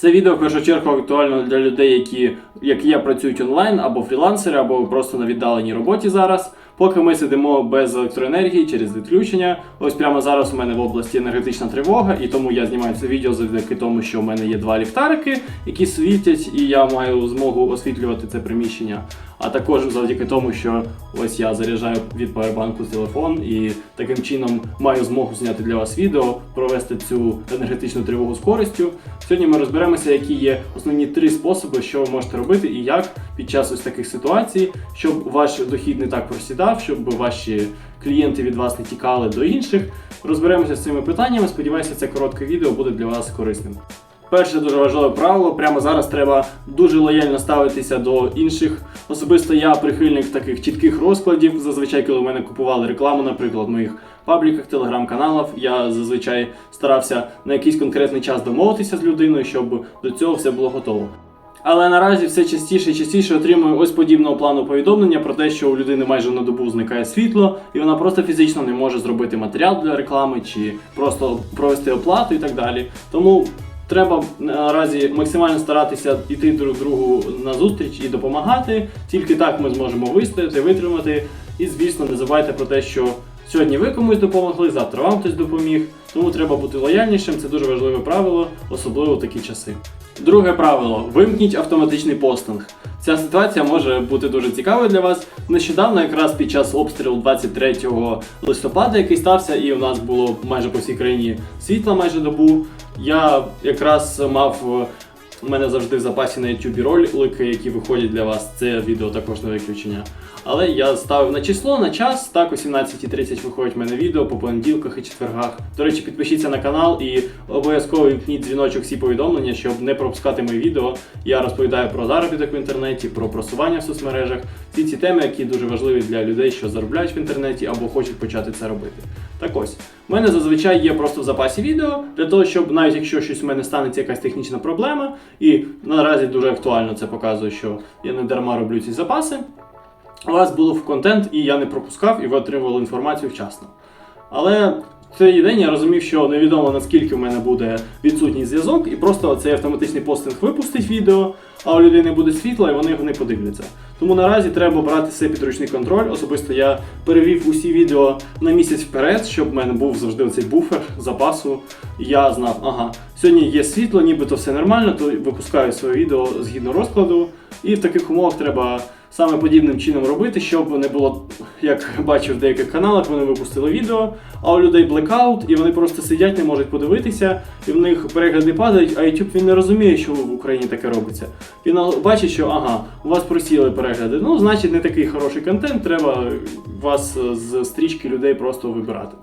Це відео в першу чергу актуально для людей, які, як я, працюють онлайн або фрілансери, або просто на віддаленій роботі зараз. Поки ми сидимо без електроенергії через відключення. Ось прямо зараз у мене в області енергетична тривога, і тому я знімаю це відео завдяки тому, що в мене є два ліхтарики, які світять, і я маю змогу освітлювати це приміщення. А також завдяки тому, що ось я заряджаю від павербанку телефон і таким чином маю змогу зняти для вас відео, провести цю енергетичну тривогу з користю. Сьогодні ми розберемося, які є основні три способи, що ви можете робити, і як під час ось таких ситуацій, щоб ваш дохід не так просідав, щоб ваші клієнти від вас не тікали до інших. Розберемося з цими питаннями. Сподіваюся, це коротке відео буде для вас корисним. Перше дуже важливе правило. Прямо зараз треба дуже лояльно ставитися до інших. Особисто я прихильник таких чітких розкладів. Зазвичай, коли в мене купували рекламу, наприклад, моїх пабліках, телеграм-каналах, я зазвичай старався на якийсь конкретний час домовитися з людиною, щоб до цього все було готово. Але наразі все частіше і частіше отримую ось подібного плану повідомлення про те, що у людини майже на добу зникає світло, і вона просто фізично не може зробити матеріал для реклами чи просто провести оплату і так далі. Тому треба наразі максимально старатися йти друг другу на зустріч і допомагати. Тільки так ми зможемо вистояти, витримати. І звісно, не забувайте про те, що сьогодні ви комусь допомогли, завтра вам хтось допоміг. Тому треба бути лояльнішим. Це дуже важливе правило, особливо в такі часи. Друге правило: вимкніть автоматичний постинг. Ця ситуація може бути дуже цікавою для вас. Нещодавно, якраз під час обстрілу 23 листопада, який стався, і у нас було майже по всій країні світла майже добу. Я якраз мав у мене завжди в запасі на YouTube ролики, які виходять для вас. Це відео також не виключення. Але я ставив на число, на час. Так, о 17.30 виходить в мене відео по понеділках і четвергах. До речі, підпишіться на канал і обов'язково вімкніть дзвіночок всі повідомлення, щоб не пропускати мої відео. Я розповідаю про заробіток в інтернеті, про просування в соцмережах. Всі ці теми, які дуже важливі для людей, що заробляють в інтернеті або хочуть почати це робити. Так ось, в мене зазвичай є просто в запасі відео для того, щоб навіть якщо щось у мене станеться якась технічна проблема, і наразі дуже актуально це показує, що я не дарма роблю ці запаси. У вас був контент, і я не пропускав, і ви отримували інформацію вчасно. Але цей день я розумів, що невідомо наскільки в мене буде відсутній зв'язок, і просто цей автоматичний постинг випустить відео, а у людей не буде світла, і вони його не подивляться. Тому наразі треба брати все під ручний контроль. Особисто я перевів усі відео на місяць вперед, щоб в мене був завжди цей буфер запасу. Я знав, ага, сьогодні є світло, нібито все нормально, то випускаю своє відео згідно розкладу. І в таких умовах треба саме подібним чином робити, щоб не було, як бачив в деяких каналах, вони випустили відео, а у людей блекаут, і вони просто сидять, не можуть подивитися, і в них перегляди падають, а YouTube він не розуміє, що в Україні таке робиться. Він бачить, що ага, у вас просіли перегляди. Ну, значить, не такий хороший контент, треба вас з стрічки людей просто вибирати.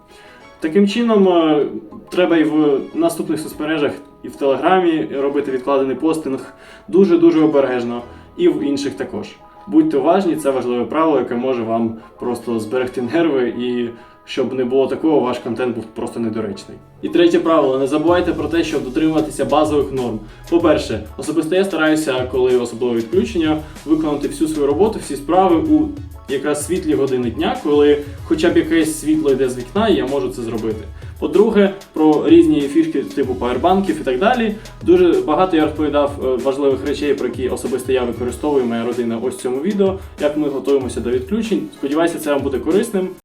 Таким чином, е, треба і в наступних соцмережах, і в Телеграмі робити відкладений постинг дуже-дуже обережно, і в інших також. Будьте уважні, це важливе правило, яке може вам просто зберегти нерви і щоб не було такого, ваш контент був просто недоречний. І третє правило: не забувайте про те, щоб дотримуватися базових норм. По-перше, особисто я стараюся, коли особливе відключення, виконати всю свою роботу, всі справи у якраз світлі години дня, коли хоча б якесь світло йде з вікна, і я можу це зробити. По-друге, про різні фішки типу павербанків і так далі. Дуже багато я розповідав е, важливих речей, про які особисто я використовую моя родина ось в цьому відео, як ми готуємося до відключень. Сподіваюся, це вам буде корисним.